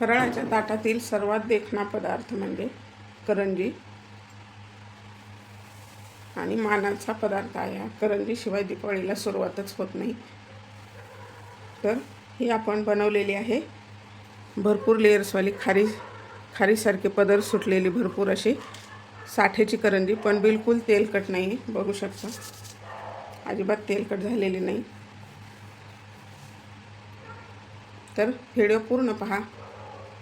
फराळाच्या ताटातील सर्वात देखणा पदार्थ म्हणजे करंजी. आणि मानाचा पदार्थ आहे हा. करंजीशिवाय दीपावळीला सुरुवातच होत नाही. तर ही आपण बनवलेली आहे. भरपूर लेयर्सवाली खारी खारीसारखे पदर सुटलेली भरपूर अशी. साठेची करंजी पण बिलकुल तेलकट नाही बघू शकता. अजिबात तेलकट झालेली नाही. तर व्हिडिओ पूर्ण पहा.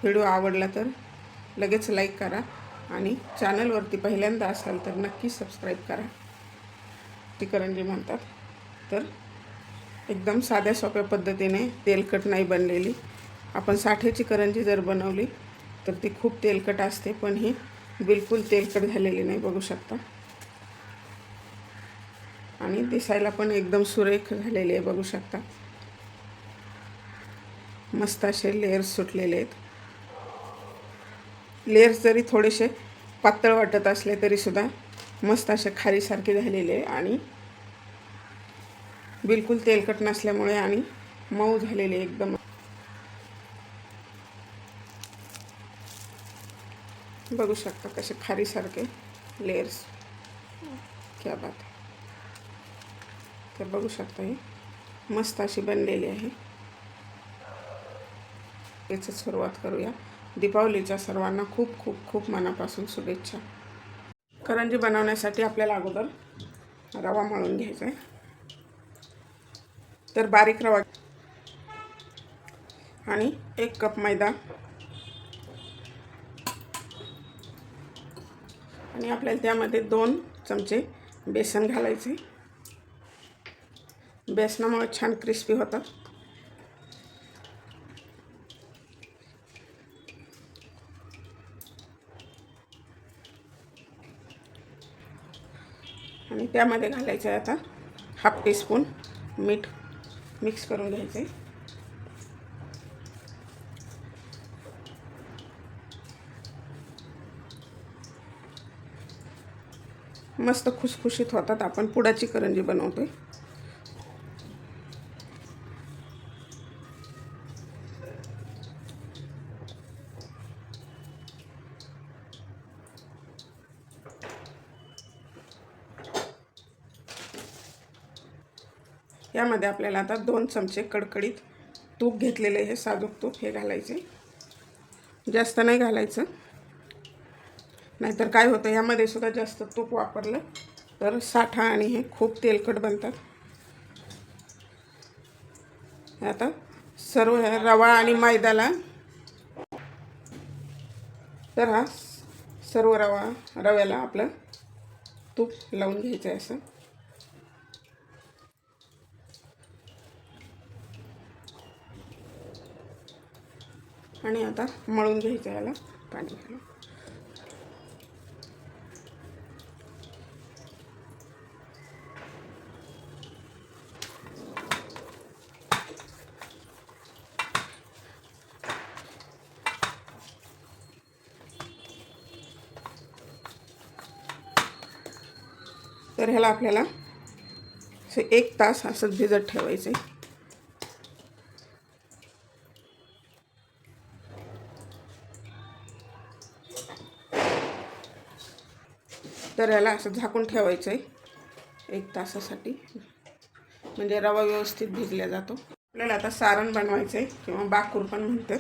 व्हिडिओ आवडला तर लगेच लाईक करा आणि चॅनलवरती पहिल्यांदा असाल तर नक्की सबस्क्राईब करा. ती करंजी म्हणतात. तर एकदम साध्या सोप्या पद्धतीने तेलकट नाही बनलेली. आपण साठेची करंजी जर बनवली तर ती खूप तेलकट असते पण ही बिलकुल तेलकट झालेली नाही बघू शकता. आणि दिसायला पण एकदम सुरेख झालेली आहे बघू शकता. मस्त असे लेअर्स सुटलेले आहेत. लेअर्स जरी थोडेसे पातळ वाटत असले तरीसुद्धा मस्त असे खारीसारखे झालेले आहे आणि बिलकुल तेलकट नसल्यामुळे आणि मऊ झालेले एकदम. बघू शकता कसे खारीसारखे लेअर्स. क्या बात तर बघू शकता हे मस्त अशी बनलेली आहे. याची सुरुवात करूया. दीपावलीच्या सर्वांना खूप खूप खूप मनापासून शुभेच्छा. करंजी बनवण्यासाठी आपल्याला अगोदर रवा मळून घ्यायचा आहे. तर बारीक रवा आणि एक कप मैदा आणि आपल्याला त्यामध्ये दोन चमचे बेसन घालायचे. बेसनामुळे छान क्रिस्पी होतात. आणि त्यामध्ये घालायचं आहे आता हाफ टीस्पून मीठ मिक्स करून घ्यायचं आहे. मस्त खुसखुशीत होतात. आपण पुडाची करंजी बनवतोय. यामध्ये आपल्याला आता दोन चमचे कडकडीत तूप घेतलेले हे साजूक तूप हे घालायचे. जास्त नाही घालायचं. नाहीतर काय होतं यामध्ये सुद्धा जास्त तूप वापरलं तर साठा आणि हे खूप तेलकट बनतात. आता सर्व रवा आणि मैद्याला तर हा सर्व रवा रव्याला आपलं तूप लावून घ्यायचं आहे असं. आणि आता मळून घ्यायचं याला पाणी घालून. तर ह्याला आपल्याला एक तास असंच भिजत ठेवायचं आहे तर याला असं झाकून ठेवायचं आहे एक तासासाठी. म्हणजे रवा व्यवस्थित भिजला जातो. आपल्याला आता सारण बनवायचं आहे किंवा बाकूर पण म्हणतात.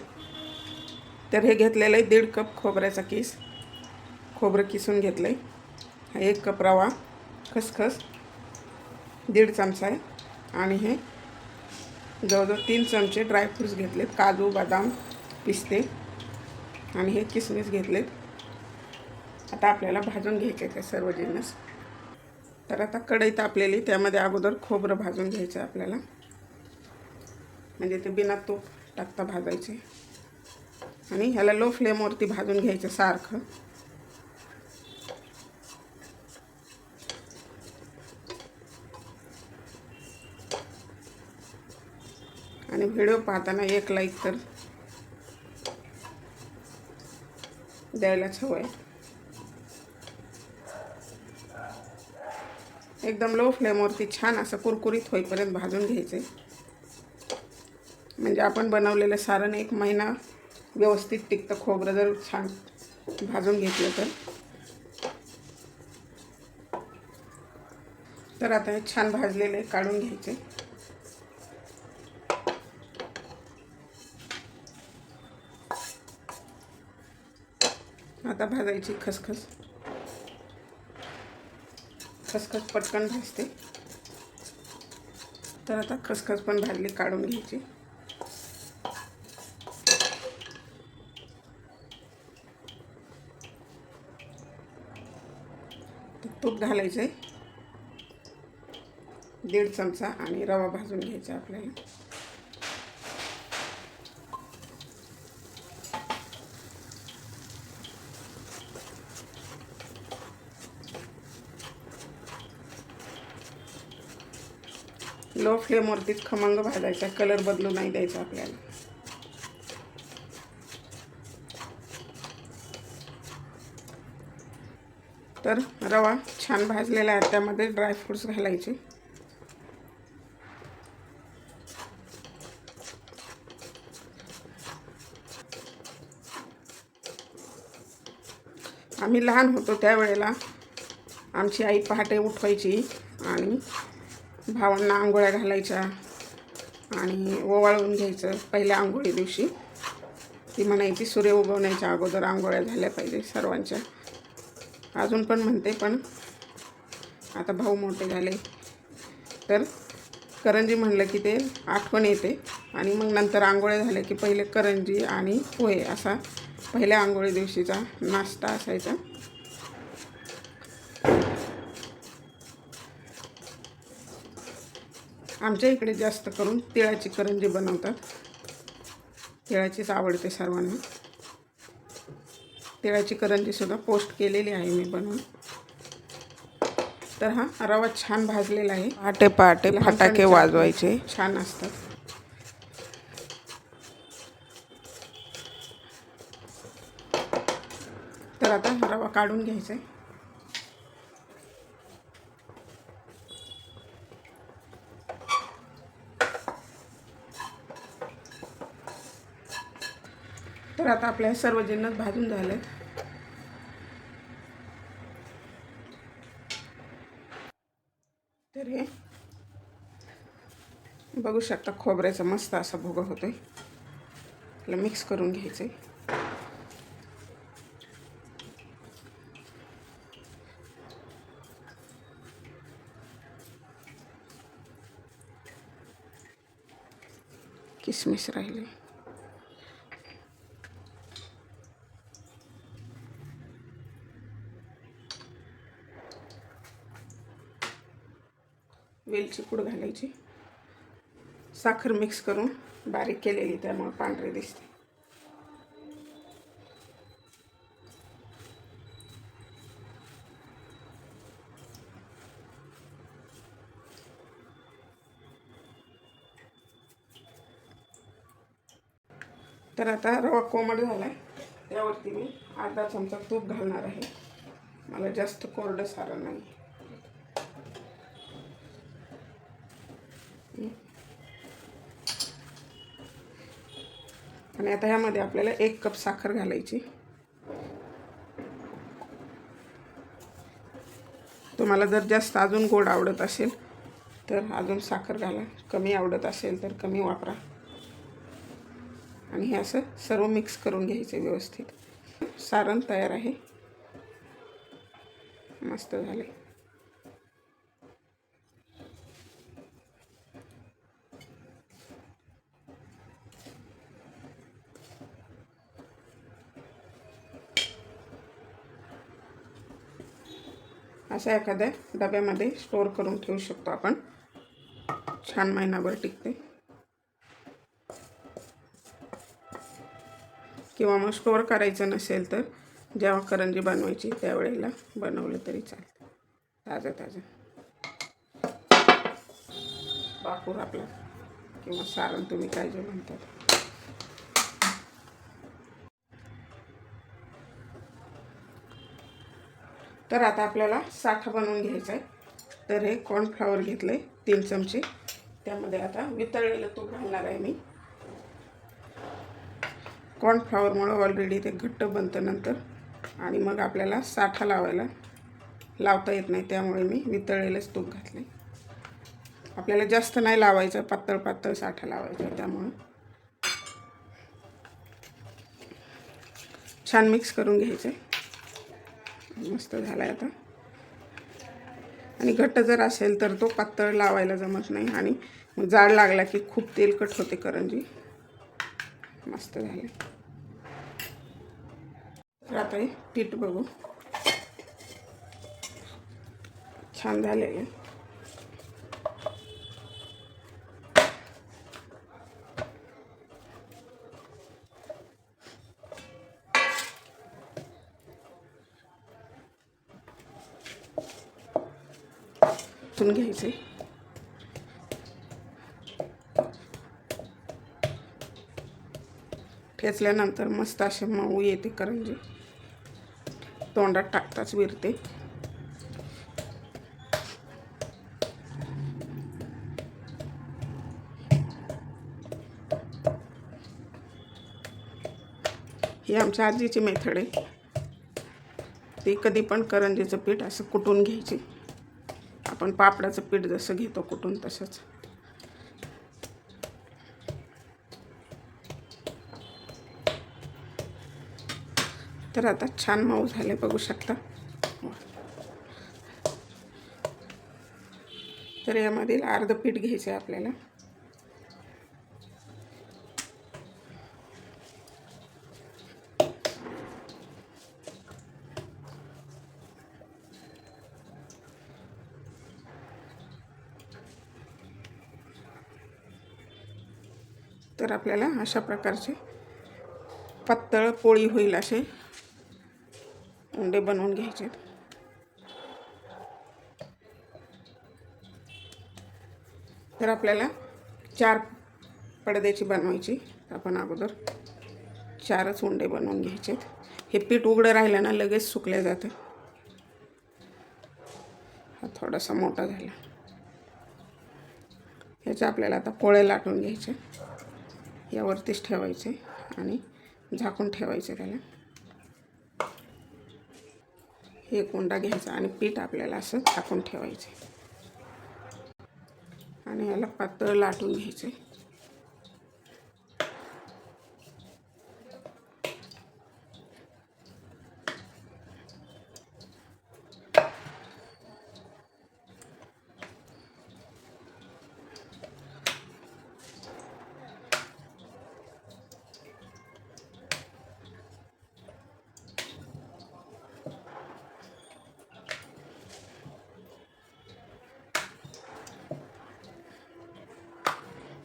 तर हे घेतलेलं आहे दीड कप खोबऱ्याचा किस. खोबरं किसून घेतलं आहे हा एक कप रवा खसखस दीड चमचा आहे. आणि हे जवळजवळ तीन चमचे ड्रायफ्रूट्स घेतलेत. काजू बदाम पिस्ते. आणि हे किसमिस घेतलेत. आता आपल्याला भाजून घ्यायचे ते सर्व जिन्नस. तर आता कढई तापलेली त्यामध्ये अगोदर खोबरं भाजून घ्यायचं आहे आपल्याला. म्हणजे ते बिना तूप टाकता भाजायचे. आणि ह्याला लो फ्लेमवरती भाजून घ्यायचं सारखं. आणि व्हिडिओ पाहताना एक लाईक तर द्यायलाच हवं आहे एकदम लो फ्लेमवरती छान असं कुरकुरीत होईपर्यंत भाजून घ्यायचे. म्हणजे आपण बनवलेलं सारण एक महिना व्यवस्थित टिकतं खोबरं जर छान भाजून घेतलं तर. तर आता हे छान भाजलेले काढून घ्यायचे. आता भाजायची खसखस. खसखस पटकन भाजते. तर आता खसखस पण भाजली काढून घ्यायची. तूप घालायचं आहे दीड चमचा आणि रवा भाजून घ्यायचा आपल्याला लो फ्लेमवरतीच खमंग भाजायचा. कलर बदलू नाही द्यायचा आपल्याला. तर रवा छान भाजलेला आहे. त्यामध्ये ड्रायफ्रूट्स घालायचे. आम्ही लहान होतो त्यावेळेला आमची आई पहाटे उठवायची आणि भावांना आंघोळ्या घालायच्या आणि ओवाळून घ्यायचं पहिल्या आंघोळी दिवशी. ती म्हणायची सूर्य उगवण्याच्या अगोदर आंघोळ्या झाल्या पाहिजे सर्वांच्या. अजून पण म्हणते पण आता भाऊ मोठे झाले. तर करंजी म्हणलं की ते आठवण येते आणि मग नंतर आंघोळ्या झाल्या की पहिले करंजी आणि पोहे असा पहिल्या आंघोळी दिवशीचा नाश्ता असायचा. आमच्या इकडे जास्त करून तिळाची करंजी बनवतात. तिळाचीच आवडते सर्वांना. तिळाची करंजीसुद्धा पोस्ट केलेली आहे मी बनवून. तर हा रवा छान भाजलेला आहे. पहाटे पहाटे फटाके वाजवायचे. छान असतात. तर आता रवा काढून घ्यायचा आहे. तर आता आपल्या सर्व जिन्नस भाजून झाले तर हे बघू शकता खोबऱ्याचा मस्त असा भोगा आहे त्याला मिक्स करून घ्यायचं किसमिस राहिले वेलची पूड घालायची. साखर मिक्स करून बारीक केलेली त्यामुळे पांढरे दिसते. तर आता रवा कोमट झाला आहे त्यावरती मी अर्धा चमचा तूप घालणार आहे. मला जास्त कोरडं सारण नाही आणि आता ह्यामध्ये आपल्याला एक कप साखर घालायची. तुम्हाला जर जास्त अजून गोड आवडत असेल तर अजून साखर घाला. कमी आवडत असेल तर कमी वापरा. आणि हे असं सर्व मिक्स करून घ्यायचं व्यवस्थित. सारण तयार आहे. मस्त झाले अशा एखाद्या डब्यामध्ये स्टोअर करून ठेवू शकतो आपण. छान महिनाभर टिकते. किंवा मग स्टोअर करायचं नसेल तर जेव्हा करंजी बनवायची त्यावेळेला बनवलं तरी चालतं. ताजं ताजं. बापूर आपला. किंवा सारण तुम्ही काय जे म्हणतात. तर आता आपल्याला साठा बनवून घ्यायचा आहे तर हे कॉर्नफ्लॉवर घेतलं आहे तीन चमचे. त्यामध्ये आता वितळलेलं तूप घालणार आहे मी. कॉर्नफ्लॉवरमुळं ऑलरेडी ते घट्ट बनतं नंतर. आणि मग आपल्याला साठा लावायला लावता येत नाही त्यामुळे मी वितळलेलंच तूप घातले आपल्याला जास्त नाही लावायचं पातळ पातळ साठा लावायचा आहे त्यामुळं. छान मिक्स करून घ्यायचं आहे मस्त झाला आहे आता. आणि घट्ट जर असेल तर तो पातळ लावायला जमत नाही. आणि मग जाड लागला की खूप तेलकट होते करंजी. मस्त झाले. तर आता हे पीठ बघू. छान झालेलं. आहे ठेचून घ्यायचे. ठेचल्यानंतर मस्त असे मऊ येते करंजी. तोंडात टाकताच विरते. ही आमच्या आजीची मेथड आहे. ती कधी पण करंजीचं पीठ असं कुटून घ्यायची. आपण पापडाचं पीठ जसं घेतो कुठून तसंच. तर आता छान मऊ झाले बघू शकता. तर यामधील अर्ध पीठ घ्यायचं आहे आपल्याला. आपल्याला अशा प्रकारचे पातळ पोळी होईल असे उंडे बनवून घ्यायचे. तर आपल्याला चार पडद्याची बनवायची. आपण अगोदर चारच उंडे बनवून घ्यायचे. हे पीठ उघडं राहिलं ना लगेच सुकले जाते. हा थोडासा मोठा झाला. ह्याच्या आपल्याला आता पोळे लाटून घ्यायचे. यावरतीच ठेवायचे आणि झाकून ठेवायचे त्याला. हे कोंडा घ्यायचा आणि पीठ आपल्याला असं झाकून ठेवायचे. आणि याला पातळ लाटून घ्यायचे.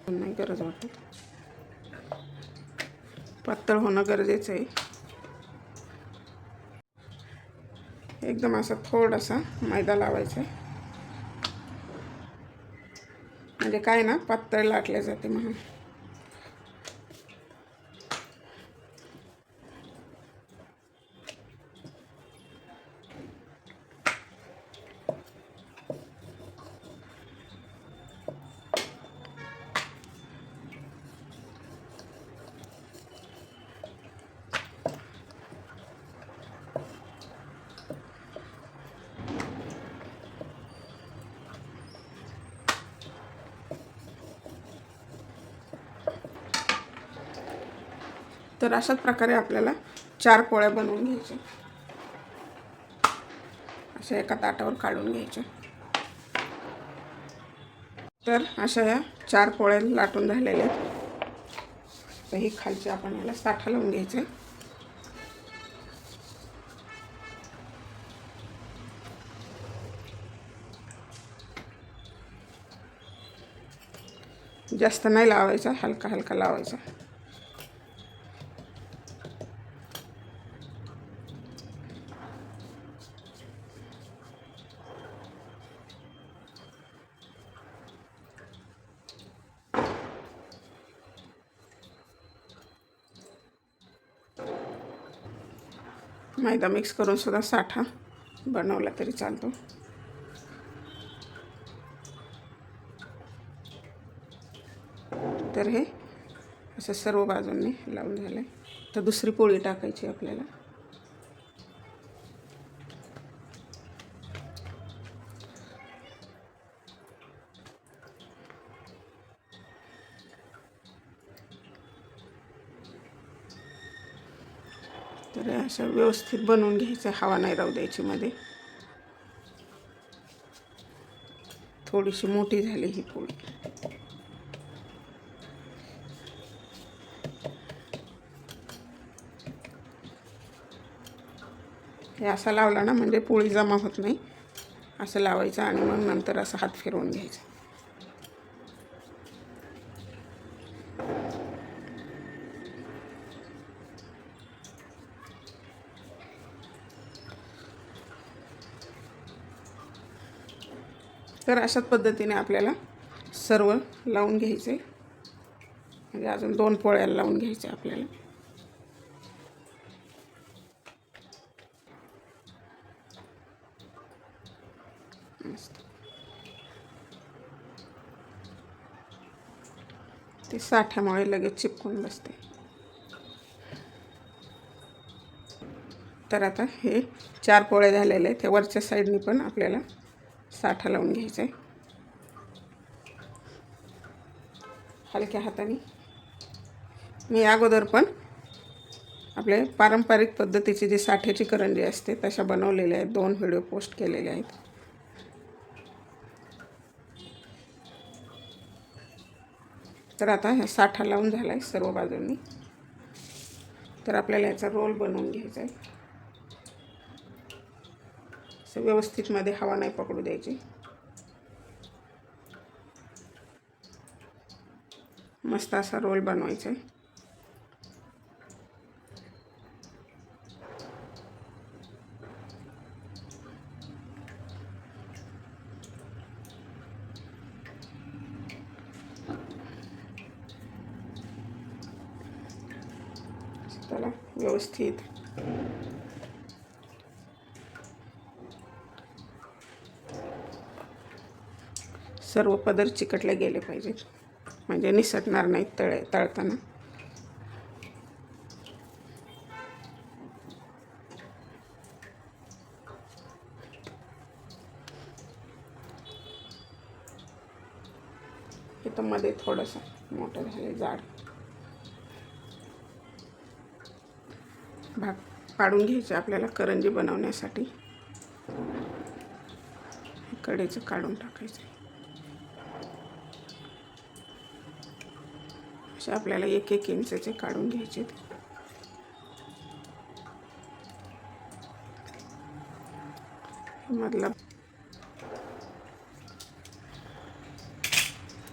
नाही गरज वाटत. पातळ होणं गरजेचं आहे. एकदम असा थोडासा मैदा लावायचा आहे. म्हणजे काय ना पातळ लाटले जाते म्हणून. तर अशाच प्रकारे आपल्याला चार पोळ्या बनवून घ्यायच्या. अशा एका ताटावर काढून घ्यायच्या. तर अशा या चार पोळ्या लाटून झालेल्या आहेत. तर ही खालची आपण याला साठा लावून घ्यायचं. जास्त नाही लावायचा हलका हलका लावायचा. मैदा मिक्स करून सुद्धा साठा बनवला तरी चालतो. तर हे असं सर्व बाजूंनी लावून झालं आहे तर दुसरी पोळी टाकायची आपल्याला तर हे असं व्यवस्थित बनवून घ्यायचं हवा नाही राहू द्यायची मध्ये. थोडीशी मोठी झाली ही पोळी. हे असा लावला ना म्हणजे पोळी जमा होत नाही. असं लावायचं आणि मग नंतर असं हात फिरवून घ्यायचा. तर अशाच पद्धतीने आपल्याला सर्व लावून घ्यायचे. म्हणजे अजून दोन पोळ्याला लावून घ्यायचे आपल्याला. ते साठ्यामुळे लगेच चिपकून बसते. तर आता हे चार पोळे झालेले आहेत. त्या वरच्या साईडनी पण आपल्याला साठा लावून घ्यायचा आहे. हलक्या हाताने. मी अगोदर पण आपले पारंपरिक पद्धतीची जी साठ्याची करंजी असते तशा बनवलेल्या आहेत. दोन व्हिडिओ पोस्ट केलेले आहेत. तर आता ह्या साठा लावून झाला आहे सर्व बाजूंनी. तर आपल्याला याचा रोल बनवून घ्यायचा आहे. असं व्यवस्थितमध्ये हवा नाही पकडू द्यायची. मस्त असा रोल बनवायचा आहे. त्याला व्यवस्थित. सर्व पदर चिकटले गेले पाहिजेत म्हणजे निसटणार नाहीत तळे तळताना. इथं मध्ये थोडंसं मोठं झालं जाड भाग पाडून घ्यायचे आपल्याला करंजी बनवण्यासाठी. कडेचं काढून टाकायचं असे आपल्याला एक एक इंचाचे काढून घ्यायचे मधला.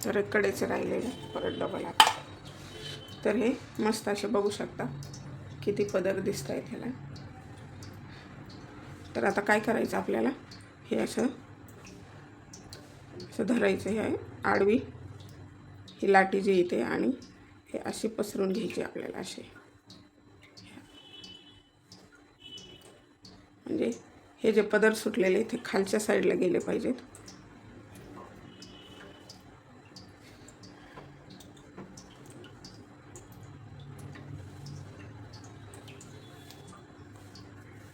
तर कडेचं राहिलेले परत डबल आता. तर हे मस्त असे बघू शकता किती पदर दिसत आहेत ह्याला. तर आता काय करायचं आपल्याला? हे असं असं धरायचं हे आडवी ही लाटी जी येते आणि हे असे पसरून घ्यायचे आपल्याला असे म्हणजे हे जे पदर सुटलेले ते खालच्या साईडला गेले पाहिजेत.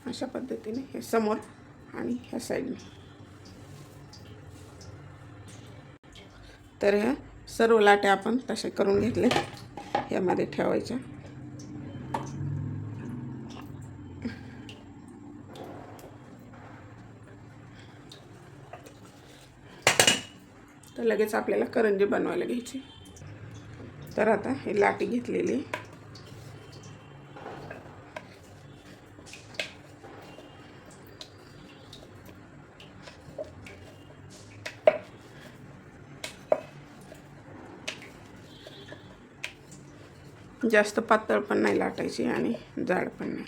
अशा पद्धतीने हे समोर आणि ह्या साईडने. तर ह्या सर्व लाट्या आपण तसे करून घेतले यामध्ये ठेवायच्या. तर लगेच आपल्याला करंजी बनवायला घ्यायची. तर आता ही लाटी घेतलेली. जास्त पातळ पण नाही लाटायची आणि जाड पण नाही.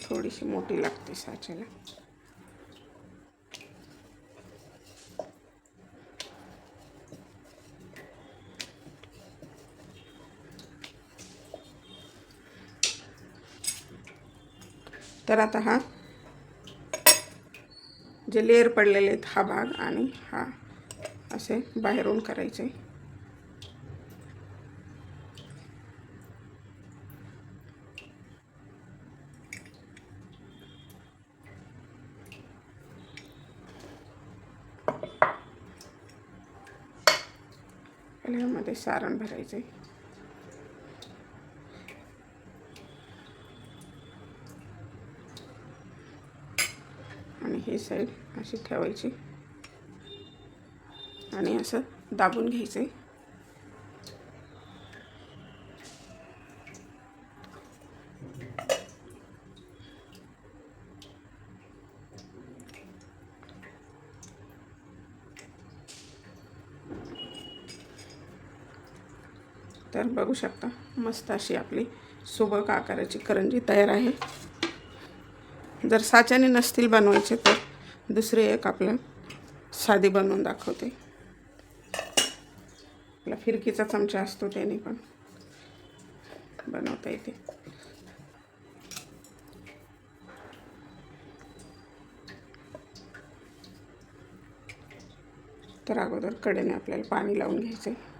थोडीशी मोठी लागते साच्याला. तर आता हा जे लेअर पडलेले आहेत हा भाग आणि हा असे बाहेरून करायचे. आणि सारण भरायचं. आहे ही साईड अशी ठेवायची. आणि असं दाबून घ्यायचं तर बघू शकता मस्त अशी आपली सुबक आकाराची करंजी तयार आहे. जर साच्याने नसतील बनवायचे तर दुसरे एक आपलं साधी बनवून दाखवते. आपला फिरकीचा चमचा असतो त्याने पण बनवता येते. तर अगोदर कडेने आपल्याला पाणी लावून घ्यायचं आहे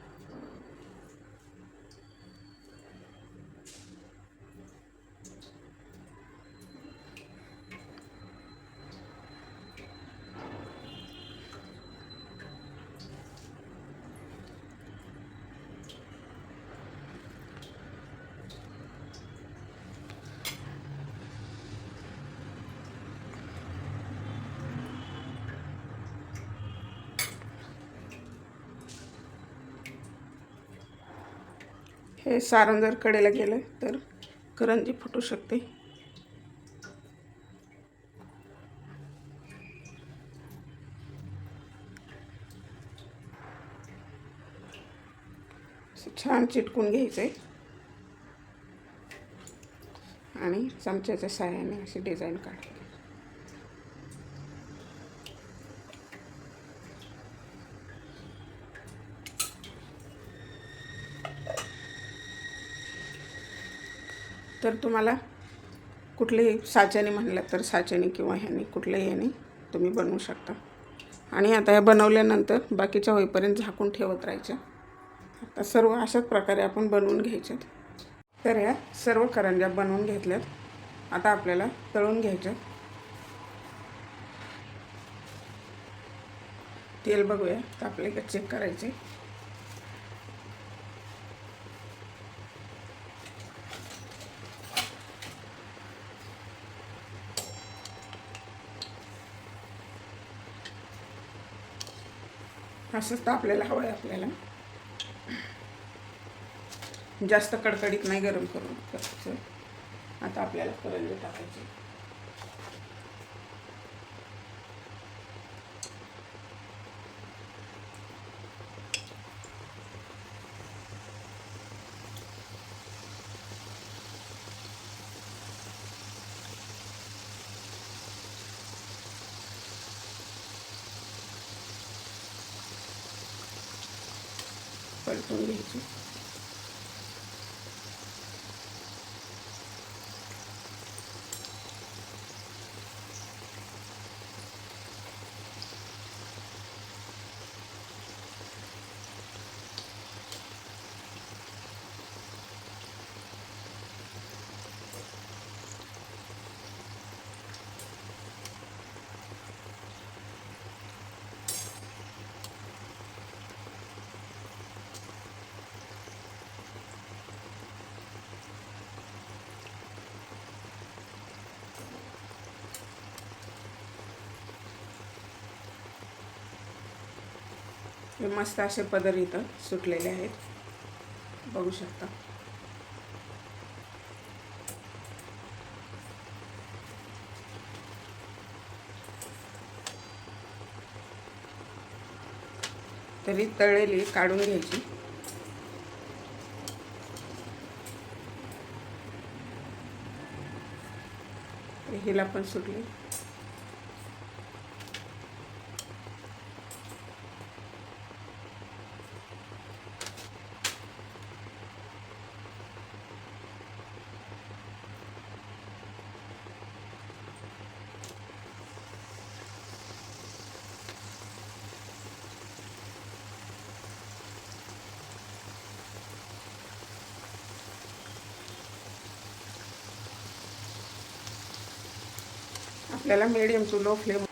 हे सारण जर कडेला गेलं तर करंजी फुटू शकते. छान चिटकून घ्यायचं आहे आणि चमच्याच्या साह्याने अशी डिझाईन काढायची तर तुम्हाला कुठलेही साच्याने म्हणलं तर साच्याने किंवा ह्याने कुठल्याही याने तुम्ही बनवू शकता. आणि आता या बनवल्यानंतर बाकीच्या होईपर्यंत झाकून ठेवत राहायच्या आता सर्व अशाच प्रकारे आपण बनवून घ्यायच्यात तर ह्या सर्व करंज्या बनवून घेतल्यात. आता आपल्याला तळून घ्यायच्या तेल बघूया. तर आपल्याला चेक करायचे असंच तर आपल्याला हवं आहे आपल्याला. जास्त कडकडीत नाही गरम करून. करायचं आता आपल्याला करंजी टाकायची पलटून घ्यायची हे मस्त असे पदर इथं सुटलेले आहेत. बघू शकता. तरी तळेली काढून घ्यायची. हिला पण सुटली. आपल्याला मिडियम टू लो फ्लेम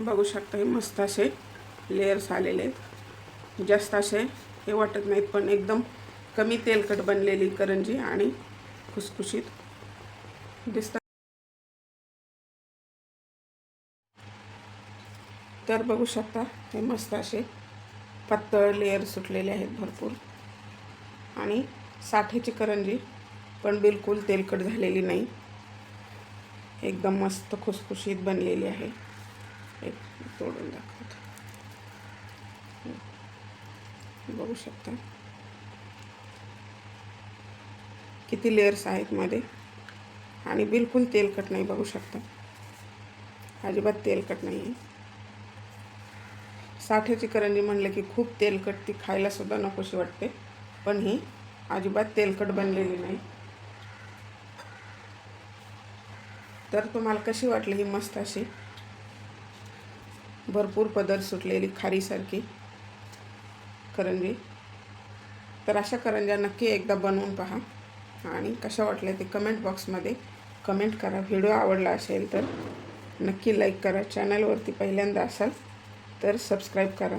बघू शकता हे मस्त असे लेयर्स आलेले आहेत. जास्त असे हे वाटत नाहीत पण एकदम कमी तेलकट बनलेली करंजी आणि खुसखुशीत दिसतात. तर बघू शकता हे मस्त असे पातळ लेअर सुटलेले आहेत भरपूर. आणि साठेची करंजी पण बिलकुल तेलकट झालेली नाही. एकदम मस्त खुसखुशीत बनलेली आहे. एक तोडून दाखवतो. बघू शकता. किती लेअर्स आहेत मध्ये? आणि बिलकुल तेलकट नाही बघू शकता. अजिबात तेलकट नाही आहे साठ्याची करंजी म्हणलं की खूप तेलकट ती खायला सुद्धा नकोशी वाटते. पण ही अजिबात तेलकट बनलेली नाही. तर तुम्हाला कशी वाटली ही मस्त अशी? भरपूर पदर सुटलेली खारीसारखी करंजी. तर अशा करंज्या नक्की एकदा बनवून पहा आणि कशा वाटल्या ते कमेंट बॉक्समध्ये कमेंट करा. व्हिडिओ आवडला असेल तर नक्की लाईक करा. चॅनलवरती पहिल्यांदा असाल तर सबस्क्राईब करा.